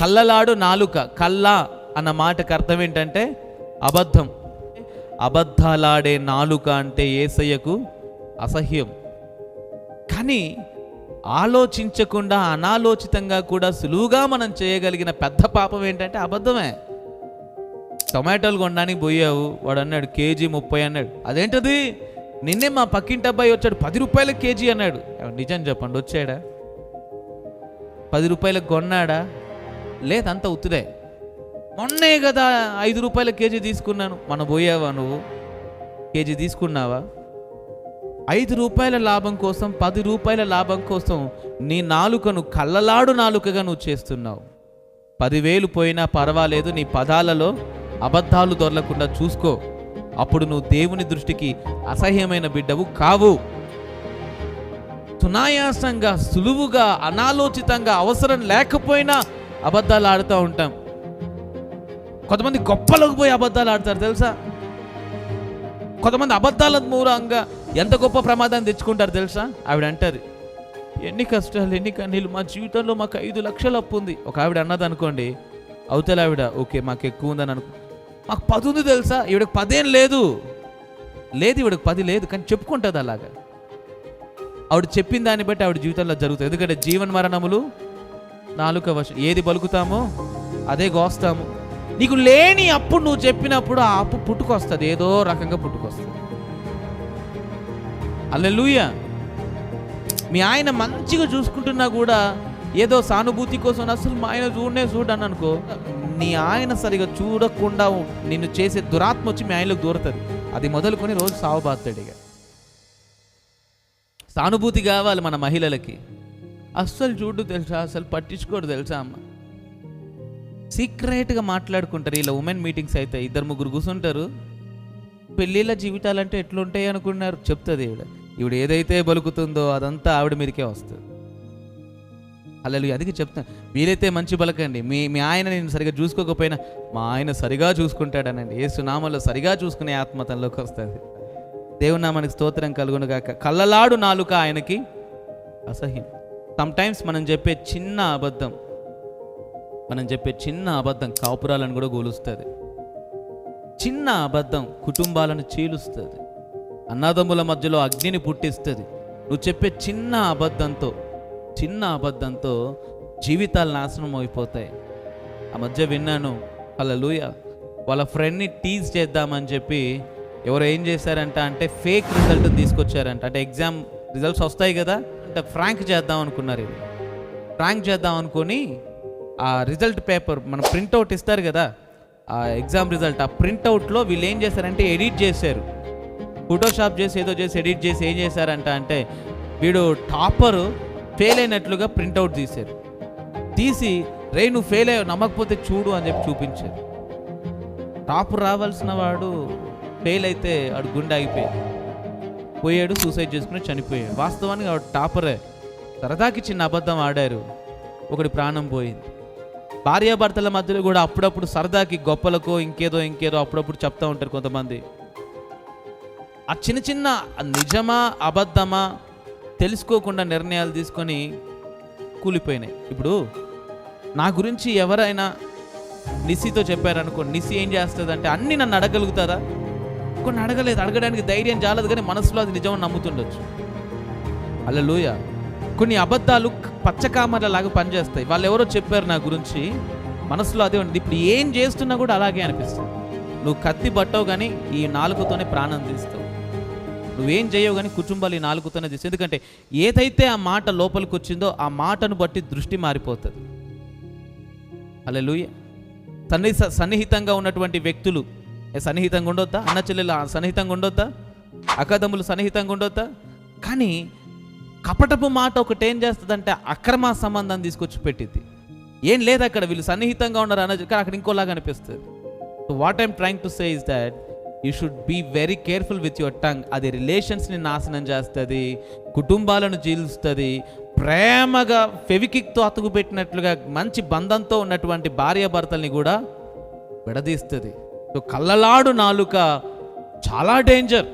కళ్ళలాడు నాలుక కళ్ళ అన్న మాటకు అర్థం ఏంటంటే అబద్ధం. అబద్ధాలాడే నాలుక అంటే ఏసయ్యకు అసహ్యం. కానీ ఆలోచించకుండా అనాలోచితంగా కూడా సులువుగా మనం చేయగలిగిన పెద్ద పాపం ఏంటంటే అబద్ధమే. టొమాటోలు కొనడానికి పోయావు వాడు అన్నాడు కేజీ ముప్పై అన్నాడు. అదేంటది? నిన్నే మా పక్కింటి అబ్బాయి వచ్చాడు పది రూపాయల కేజీ అన్నాడు. నిజం చెప్పండి వచ్చాడా? పది రూపాయలకు కొన్నాడా? లేదంత ఉత్తుదే మొన్నే కదా ఐదు రూపాయల కేజీ తీసుకున్నాను. మన పోయావా నువ్వు? కేజీ తీసుకున్నావా? ఐదు రూపాయల లాభం కోసం పది రూపాయల లాభం కోసం నీ నాలుకను కళ్ళలాడు నాలుకగా నువ్వు చేస్తున్నావు. పదివేలు పోయినా పర్వాలేదు నీ పదాలలో అబద్ధాలు దొరలకుండా చూసుకో. అప్పుడు నువ్వు దేవుని దృష్టికి అసహ్యమైన బిడ్డవు కావు. సునాయాసంగా సులువుగా అనాలోచితంగా అవసరం లేకపోయినా అబద్ధాలు ఆడుతూ ఉంటాం. కొంతమంది గొప్పలోకి పోయి అబద్ధాలు ఆడతారు తెలుసా? కొంతమంది అబద్ధాల మూలంగా ఎంత గొప్ప ప్రమాదాన్ని తెచ్చుకుంటారు తెలుసా? ఆవిడ అంటారు ఎన్ని కష్టాలు ఎన్ని కన్నీళ్ళు మా జీవితంలో మాకు ఐదు లక్షలు అప్పు ఉంది. ఒక ఆవిడ అన్నది అనుకోండి అవతల ఆవిడ ఓకే మాకు ఎక్కువ ఉందని అనుకో మాకు పది ఉంది తెలుసా? ఈవిడకి పదేం లేదు. లేదు ఈవిడకి పది లేదు కానీ చెప్పుకుంటుంది అలాగా. ఆవిడ చెప్పిన దాన్ని బట్టి ఆవిడ జీవితంలో జరుగుతుంది. ఎందుకంటే జీవన మరణములు నాలుక వర్షం ఏది పలుకుతామో అదే గోస్తాము. నీకు లేని అప్పుడు నువ్వు చెప్పినప్పుడు ఆ అప్పు పుట్టుకొస్తుంది. ఏదో రకంగా పుట్టుకొస్తుంది. అల్లెలుయ మీ ఆయన మంచిగా చూసుకుంటున్నా కూడా ఏదో సానుభూతి కోసం అసలు మా ఆయన చూడనే చూడని అనుకో నీ ఆయన సరిగా చూడకుండా నిన్ను చేసే దురాత్మ వచ్చి మీ ఆయనలోకి దూరుతుంది. అది మొదలుకొని రోజు సావబాతాడు ఇక. సానుభూతి కావాలి మన మహిళలకి. అస్సలు చూడు తెలుసా? అసలు పట్టించుకోడు తెలుసా అమ్మ? సీక్రెట్గా మాట్లాడుకుంటారు. ఇలా ఉమెన్ మీటింగ్స్ అయితే ఇద్దరు ముగ్గురు కూర్చుంటారు పెళ్ళిళ్ళ జీవితాలంటే ఎట్లుంటాయి అనుకున్నారు? చెప్తుంది ఈవిడ. ఈవిడ ఏదైతే బలుకుతుందో అదంతా ఆవిడ మీదకే వస్తుంది. అల్లలు అందుకే చెప్తాను వీలైతే మంచి బలకండి. మీ మీ ఆయన నేను సరిగా చూసుకోకపోయినా మా ఆయన సరిగా చూసుకుంటాడనండి. ఏ సునామాలో సరిగా చూసుకునే ఆత్మ తనలోకి వస్తుంది. దేవుని నామానికి స్తోత్రం కలుగునుగాక. కళ్ళలాడు నాలుక ఆయనకి అసహ్యం. సమ్టైమ్స్ మనం చెప్పే చిన్న అబద్ధం మనం చెప్పే చిన్న అబద్ధం కాపురాలను కూడా గోలుస్తుంది. చిన్న అబద్ధం కుటుంబాలను చీలుస్తుంది. అన్నదమ్ముల మధ్యలో అగ్నిని పుట్టిస్తుంది. నువ్వు చెప్పే చిన్న అబద్ధంతో చిన్న అబద్ధంతో జీవితాలు నాశనం అయిపోతాయి. ఆ మధ్య విన్నాను వాళ్ళ లూయ వాళ్ళ ఫ్రెండ్ని టీజ్ చేద్దామని చెప్పి ఎవరు ఏం చేశారంట అంటే ఫేక్ రిజల్ట్ తీసుకొచ్చారంట. అంటే ఎగ్జామ్ రిజల్ట్స్ వస్తాయి కదా అంటే ఫ్రాంక్ చేద్దాం అనుకున్నారు ఇది. ఫ్రాంక్ చేద్దాం అనుకొని ఆ రిజల్ట్ పేపర్ మన ప్రింట్అవుట్ ఇస్తారు కదా ఆ ఎగ్జామ్ రిజల్ట్ ఆ ప్రింట్అవుట్లో వీళ్ళు ఏం చేశారంటే ఎడిట్ చేశారు. ఫోటోషాప్ చేసి ఏదో చేసి ఎడిట్ చేసి ఏం చేశారంట అంటే వీడు టాపరు ఫెయిల్ అయినట్లుగా ప్రింట్అవుట్ తీశారు. తీసి రే నువ్వు ఫెయిల్ అయ్యావు నమ్మకపోతే చూడు అని చెప్పి చూపించారు. టాపర్ రావాల్సిన వాడు ఫెయిల్ అయితే వాడు గుండె ఆగిపోయాడు పోయాడు సూసైడ్ చేసుకుని చనిపోయాడు. వాస్తవానికి వాడు టాపరే. సరదాకి చిన్న అబద్ధం ఆడారు. ఒకటి ప్రాణం పోయింది. భార్యాభర్తల మధ్యలో కూడా అప్పుడప్పుడు సరదాకి గొప్పలకో ఇంకేదో ఇంకేదో అప్పుడప్పుడు చెప్తా ఉంటారు కొంతమంది. ఆ చిన్న చిన్న నిజమా అబద్ధమా తెలుసుకోకుండా నిర్ణయాలు తీసుకొని కూలిపోయినాయి. ఇప్పుడు నా గురించి ఎవరైనా నిసితో చెప్పారనుకో నిసి ఏం చేస్తుంది అంటే అన్నీ నన్ను అడగలుగుతారా కొన్ని అడగలేదు. అడగడానికి ధైర్యం చాలదు కానీ మనసులో అది నిజమని నమ్ముతుండొచ్చు. లూయ కొన్ని అబద్ధాలు పచ్చకామర్ల లాగా పనిచేస్తాయి. వాళ్ళు ఎవరో చెప్పారు నా గురించి. మనసులో అదే ఉంది. ఇప్పుడు ఏం చేస్తున్నా కూడా అలాగే అనిపిస్తుంది. నువ్వు కత్తి పట్టవు కానీ ఈ నాలుగుతోనే ప్రాణం తీస్తావు. నువ్వేం చేయవు కానీ కుటుంబాలు ఈ నాలుగుతోనే తీస్తావు ఎందుకంటే ఏదైతే ఆ మాట లోపలికి వచ్చిందో ఆ మాటను బట్టి దృష్టి మారిపోతుంది. అల్లెలుయ. సన్ని సన్నిహితంగా ఉన్నటువంటి వ్యక్తులు సన్నిహితంగా ఉండొద్దా? అన్న చెల్లెలు సన్నిహితంగా ఉండొద్దా? అక్కదమ్ములు సన్నిహితంగా ఉండొద్దా? కానీ కపటపు మాట ఒకటి ఏం చేస్తుందంటే అక్రమ సంబంధం తీసుకొచ్చి పెట్టింది ఏం లేదు అక్కడ వీళ్ళు సన్నిహితంగా ఉన్నారు అన్న కానీ అక్కడ ఇంకోలాగా అనిపిస్తుంది. What I'm trying to say is that you should be very careful with your tongue అది రిలేషన్స్ని నాశనం చేస్తుంది కుటుంబాలను జీలుస్తుంది ప్రేమగా ఫెవికిక్తో అతుకు పెట్టినట్లుగా మంచి బంధంతో ఉన్నటువంటి భార్యాభర్తల్ని కూడా విడదీస్తుంది. సో కళ్ళలాడు నాలుక చాలా డేంజర్.